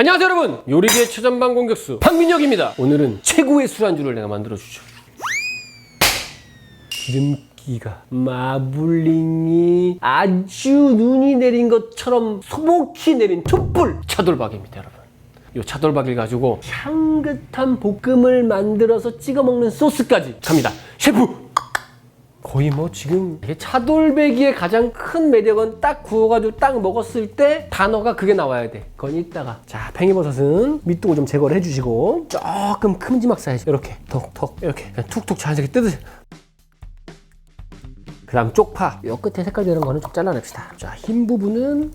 안녕하세요 여러분. 요리계 최전방 공격수 박민혁입니다. 오늘은 최고의 술안주를 내가 만들어 주죠. 기름기가 마블링이 아주 눈이 내린 것처럼 소복히 내린 촛불 차돌박입니다 여러분. 이 차돌박이를 가지고 향긋한 볶음을 만들어서 찍어 먹는 소스까지 갑니다. 셰프 거의 뭐 지금 차돌배기의 가장 큰 매력은 딱 구워가지고 딱 먹었을 때 단어가 그게 나와야 돼. 그건 이따가. 자, 팽이버섯은 밑둥을 좀 제거를 해주시고 조금 큼지막 사이즈 이렇게 톡톡 이렇게 툭툭 자연스럽게 뜯으세요. 그 다음 쪽파 요 끝에 색깔 되는 거는 좀 잘라냅시다. 자, 흰 부분은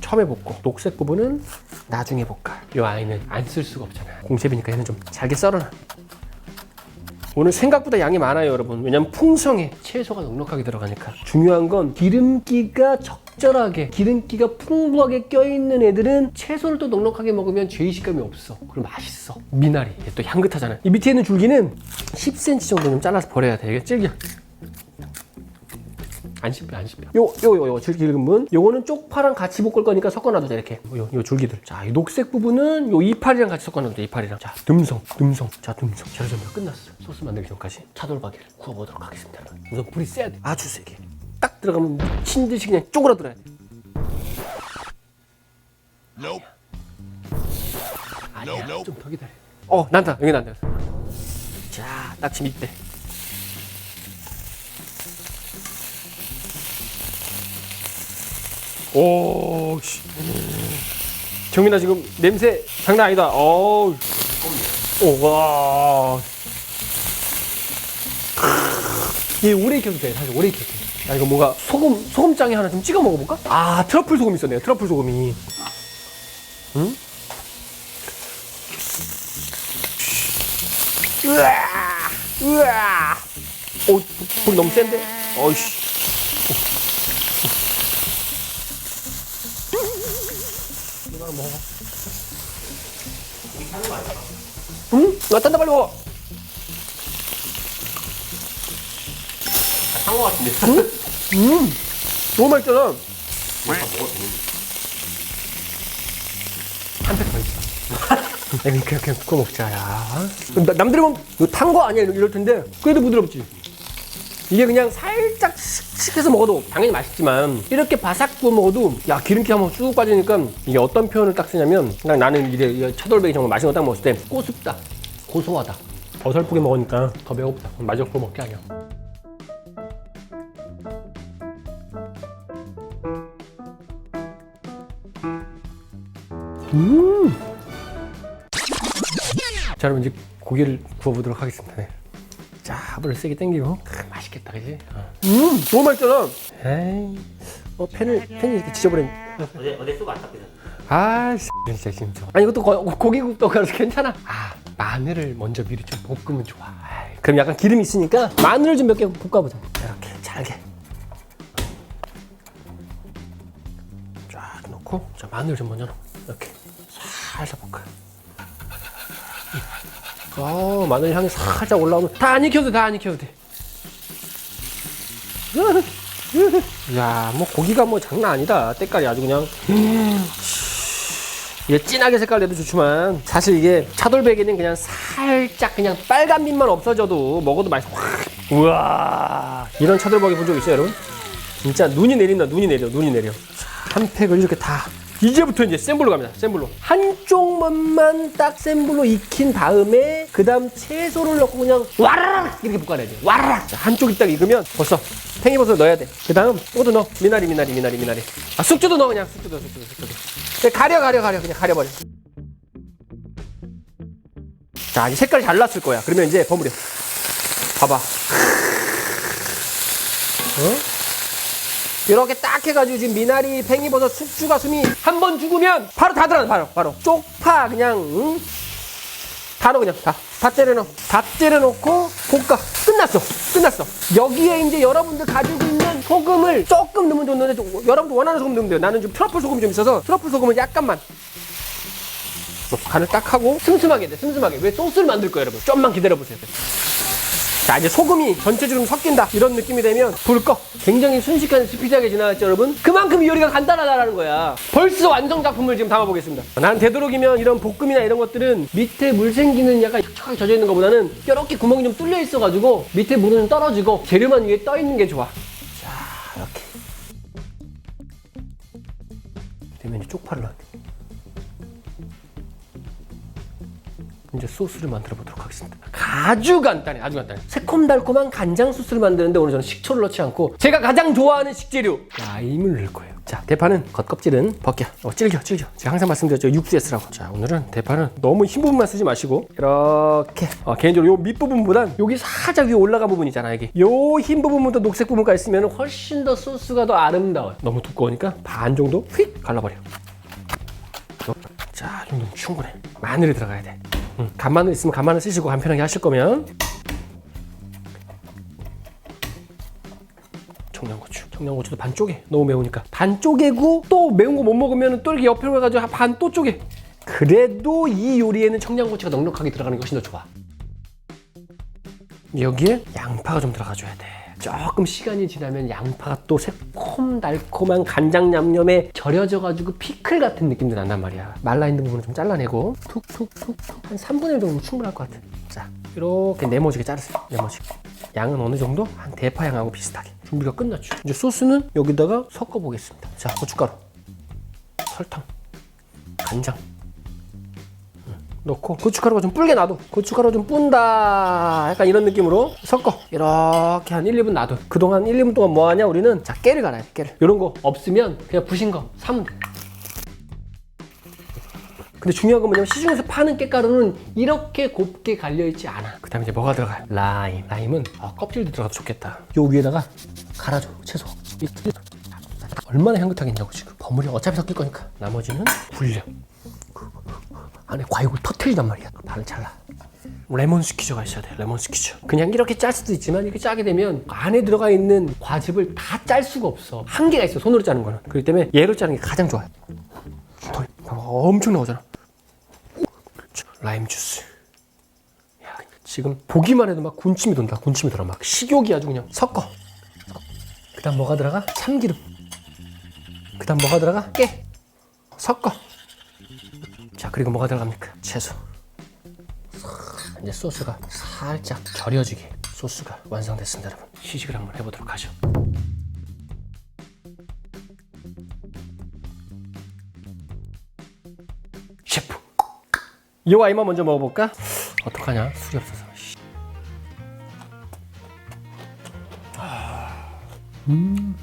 처음에 볶고 녹색 부분은 나중에 볶아. 요 아이는 안 쓸 수가 없잖아요. 공채비니까 얘는 좀 잘게 썰어놔. 오늘 생각보다 양이 많아요, 여러분. 왜냐면 풍성해. 채소가 넉넉하게 들어가니까. 중요한 건 기름기가 적절하게, 기름기가 풍부하게 껴있는 애들은 채소를 또 넉넉하게 먹으면 죄의식감이 없어. 그리고 맛있어. 미나리. 얘또 향긋하잖아요. 이 밑에 있는 줄기는 10cm 정도 좀 잘라서 버려야 돼. 이게 질겨. 안 씹혀, 안 씹혀. 요, 요, 요, 요, 줄기 굵은 분. 요거는 쪽파랑 같이 볶을 거니까 섞어놔도 돼, 이렇게. 요, 요 줄기들. 자, 이 녹색 부분은 요 이파리랑 같이 섞어놔도 돼, 이파리랑. 자, 듬성, 듬성. 자, 듬성. 자, 이제 끝났어. 소스 만들기 전까지 차돌박이를 구워보도록 하겠습니다. 여러분. 우선 불이 세야 돼. 아주 세게. 딱 들어가면 미친 듯이 그냥 쪼그라들어야 돼. Nope. 아니야, Nope. 좀더 기다려. 어, 난다. 여기 난다. 자, 딱지 밑에. 오, 씨. 정민아 지금 냄새 장난 아니다. 어우. 오, 와. 얘 오래 익혀도 돼. 사실 오래 익혀도 돼. 야, 이거 뭔가 소금, 소금장에 하나 좀 찍어 먹어볼까? 아, 트러플 소금 있었네요. 트러플 소금이. 응? 으아! 으아! 오, 불이 너무 센데? 어이씨. 이거 하나 먹어. 응? 나 딴다 빨리 먹어. 산거 같은데. 음, 너무 맛있잖아. 한팩 더 있어. 그냥 그냥 그냥 구워 먹자 야. 나- 남들이 보면 이거 탄거 아니야 이럴 텐데 그래도 부드럽지. 이게 그냥 살짝 씩씩해서 먹어도 당연히 맛있지만 이렇게 바삭 구워 먹어도 야 기름기 한번 쑥 빠지니까 이게 어떤 표현을 딱 쓰냐면 그냥 나는 이제 이 차돌백이 정말 맛있는 거 딱 먹었을 때 꼬습다 고소하다. 어설프게 먹으니까 더 배고프다. 마지막 구워 먹게 아니야 자 여러분 이제 고기를 구워보도록 하겠습니다. 네. 자 불을 세게 당기고. 크, 맛있겠다 그지? 어. 음 너무 맛있잖아. 에이. 어 팬을 팬이 이렇게 지져버린 어제 어제 쑥 안 닦으셨어요? 아 진짜 진짜. 아니 이것도 거- 고기국도 그래서 괜찮아. 아 마늘을 먼저 미리 좀 볶으면 좋아. 아이, 그럼 약간 기름이 있으니까 마늘을 좀 몇 개 볶아보자. 이렇게 잘게. 쫙 넣고 자 마늘 좀 먼저 넣어 이렇게. 살살 볶아 어 마늘 향이 살짝 올라오면 다 안 익혀도 다안 익혀도 돼 야, 뭐 고기가 뭐 장난 아니다. 때깔이 아주 그냥. 이게 진하게 색깔 내도 좋지만 사실 이게 차돌백에는 그냥 살짝 그냥 빨간 빛만 없어져도 먹어도 맛있어. 확. 우와. 이런 차돌박이 본 적 있어요, 여러분? 진짜 눈이 내린다. 눈이 내려. 눈이 내려. 자, 한 팩을 이렇게 다 이제부터 이제 센 불로 갑니다. 센 불로. 한쪽 면만 딱센 불로 익힌 다음에 그다음 채소를 넣고 그냥 와라락 이렇게 볶아내야 돼. 와라락. 자, 한쪽이 딱 익으면 벌써 팽이버섯 넣어야 돼. 그다음 또도 넣어. 미나리 미나리 미나리 미나리. 아 숙주도 넣어 그냥 숙주도 숙주도 숙주도. 가려 가려 가려 그냥 가려버려. 자 이제 색깔이 잘 났을 거야. 그러면 이제 버무려. 봐봐. 어? 이렇게 딱 해가지고 지금 미나리, 팽이버섯, 숙주가 숨이 한 번 죽으면 바로 다 들어가 바로 바로 쪽파 그냥 응? 다 넣어 그냥 다. 다 때려 넣어. 다 때려 넣고 볶아. 끝났어. 끝났어. 여기에 이제 여러분들 가지고 있는 소금을 조금 넣으면 좋는데 좀 여러분들 원하는 소금 넣으면 돼요. 나는 좀 트러플 소금이 좀 있어서 트러플 소금은 약간만. 간을 딱 하고 슴슴하게 돼. 슴슴하게. 왜 소스를 만들 거예요, 여러분? 좀만 기다려 보세요. 자 이제 소금이 전체적으로 섞인다 이런 느낌이 되면 불 꺼. 굉장히 순식간에 스피디하게 지나갔죠 여러분? 그만큼 이 요리가 간단하다라는 거야. 벌써 완성 작품을 지금 담아보겠습니다. 난 되도록이면 이런 볶음이나 이런 것들은 밑에 물 생기는 약간 촉촉하게 젖어 있는 것보다는 이렇게 구멍이 좀 뚫려 있어가지고 밑에 물은 떨어지고 재료만 위에 떠 있는 게 좋아. 자 이렇게. 되면 이제 쪽파를 넣어. 이제 소스를 만들어 보도록 하겠습니다. 아주 간단해, 아주 간단해. 새콤달콤한 간장 소스를 만드는데 오늘 저는 식초를 넣지 않고 제가 가장 좋아하는 식재료 라임을 넣을 거예요. 자, 대파는 겉껍질은 벗겨. 어, 찔겨, 찔겨. 제가 항상 말씀드렸죠. 육수 S라고. 자, 오늘은 대파는 너무 흰 부분만 쓰지 마시고 이렇게 어, 개인적으로 요 밑 부분보단 여기 살짝 위에 올라간 부분 있잖아, 이게. 요 흰 부분부터 녹색 부분까지 쓰면 훨씬 더 소스가 더 아름다워요. 너무 두꺼우니까 반 정도 휙 갈라버려. 자, 이 정도면 충분해. 마늘이 들어가야 돼. 음, 간마늘 있으면 간마늘 쓰시고 간편하게 하실 거면 청양고추. 청양고추도 반 쪼개. 너무 매우니까. 반 쪼개고 또 매운 거 못 먹으면 또 이렇게 옆으로 해가지고 반 또 쪼개. 그래도 이 요리에는 청양고추가 넉넉하게 들어가는 게 훨씬 더 좋아. 여기에 양파가 좀 들어가줘야 돼. 조금 시간이 지나면 양파가 또 새콤달콤한 간장 양념에 절여져 가지고 피클 같은 느낌도 난단 말이야. 말라 있는 부분은 좀 잘라내고 툭툭툭툭 한 3분의 1 정도 충분할 것 같아. 자, 이렇게 네모지게 자르세요. 네모지게. 양은 어느 정도? 한 대파 양하고 비슷하게. 준비가 끝났죠. 이제 소스는 여기다가 섞어 보겠습니다. 자, 고춧가루, 설탕, 간장. 넣고 고춧가루가 좀 불게 놔둬. 고춧가루 좀 뿐다. 약간 이런 느낌으로 섞어. 이렇게 한 1, 2분 놔둬. 그동안 1, 2분 동안 뭐 하냐 우리는? 자 깨를 갈아야 돼 깨를. 이런 거 없으면 그냥 부신 거 사면 돼. 근데 중요한 건 뭐냐면 시중에서 파는 깻가루는 이렇게 곱게 갈려있지 않아. 그 다음에 이제 뭐가 들어가요? 라임. 라임은 아, 껍질도 들어가도 좋겠다. 요 위에다가 갈아줘 채소. 얼마나 향긋하겠냐고 지금. 버무려. 어차피 섞일 거니까. 나머지는 굴려 안에 과육을 터트리단 말이야. 반을 잘라. 레몬 스퀴즈가 있어야 돼. 레몬 스퀴즈. 그냥 이렇게 짤 수도 있지만 이렇게 짜게 되면 안에 들어가 있는 과즙을 다 짤 수가 없어. 한계가 있어. 손으로 짜는 거는. 그렇기 때문에 얘로 짜는 게 가장 좋아요. 더. 엄청 나오잖아. 라임 주스. 야, 지금 보기만 해도 막 군침이 돈다. 군침이 돌아. 막 식욕이 아주 그냥 섞어. 그다음 뭐가 들어가? 참기름. 그다음 뭐가 들어가? 깨. 섞어. 자 그리고 뭐가 들어갑니까? 채소 이제 소스가 살짝 절여지게 소스가 완성됐습니다 여러분 시식을 한번 해보도록 하죠 셰프 이 아이만 먼저 먹어볼까? 어떡하냐 술이 없어서 씨. 아, 음.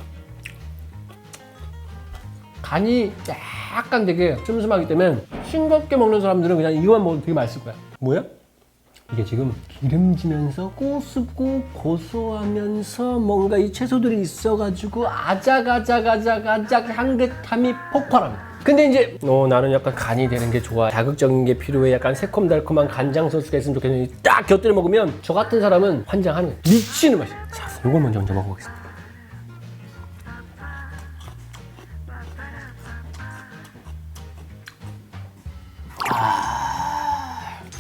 간이 약간 되게 슴슴하기 때문에 싱겁게 먹는 사람들은 그냥 이거만 먹어도 되게 맛있을 거야. 뭐야? 이게 지금 기름지면서 꼬습고 고소하면서 뭔가 이 채소들이 있어가지고 아작아작아작아작 향긋함이 폭발합니다. 근데 이제 어 나는 약간 간이 되는 게 좋아 자극적인 게 필요해 약간 새콤달콤한 간장 소스가 있으면 좋겠는데 딱 곁들여 먹으면 저 같은 사람은 환장하는 미치는 맛이야 자 이걸 먼저 먼저 먹어보겠습니다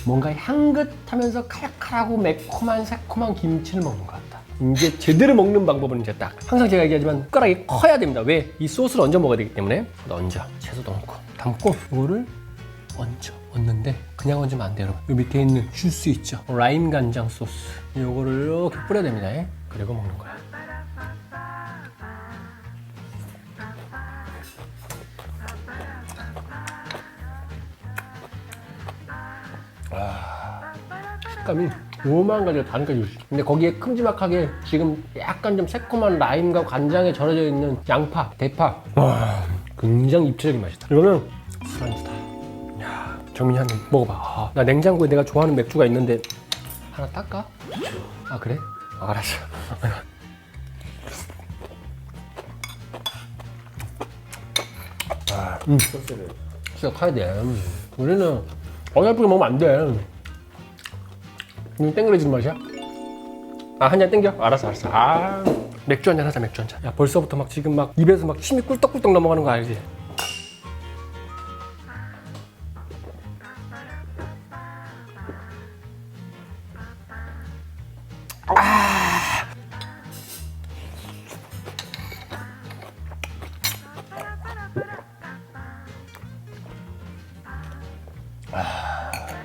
뭔가 향긋하면서 칼칼하고 매콤한 새콤한 김치를 먹는 것 같다. 이제 제대로 먹는 방법은 이제 딱 항상 제가 얘기하지만 숟가락이 커야 됩니다. 왜? 이 소스를 얹어 먹어야 되기 때문에 얹어 채소도 얹고 담고 이거를 얹어 얹는데 그냥 얹으면 안 돼요 여러분. 이 밑에 있는 주스 있죠? 라임 간장 소스 이거를 이렇게 뿌려야 됩니다. 예? 그리고 먹는 거야. 식감이 요만 가지고 다른까지 주시. 근데 거기에 큼지막하게 지금 약간 좀 새콤한 라임과 간장에 절여져 있는 양파, 대파. 와, 굉장히 입체적인 맛이다. 이거는 술안주다. 야, 정민이 한입 먹어봐. 아, 나 냉장고에 내가 좋아하는 맥주가 있는데 하나 딸까? 아 그래? 아, 알았어. 아, 음. 진짜 카야 돼. 음. 우리는 어설프게 먹으면 안 돼. 음, 눈 땡그레지는 맛이야? 아, 한 잔 땡겨? 알았어, 알았어. 아, 맥주 한 잔 하자, 맥주 한 잔. 야, 벌써부터 막 지금 막 입에서 막 침이 꿀떡꿀떡 넘어가는 거 알지? 아!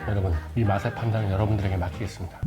여러분 이 맛의 판단은 여러분들에게 맡기겠습니다.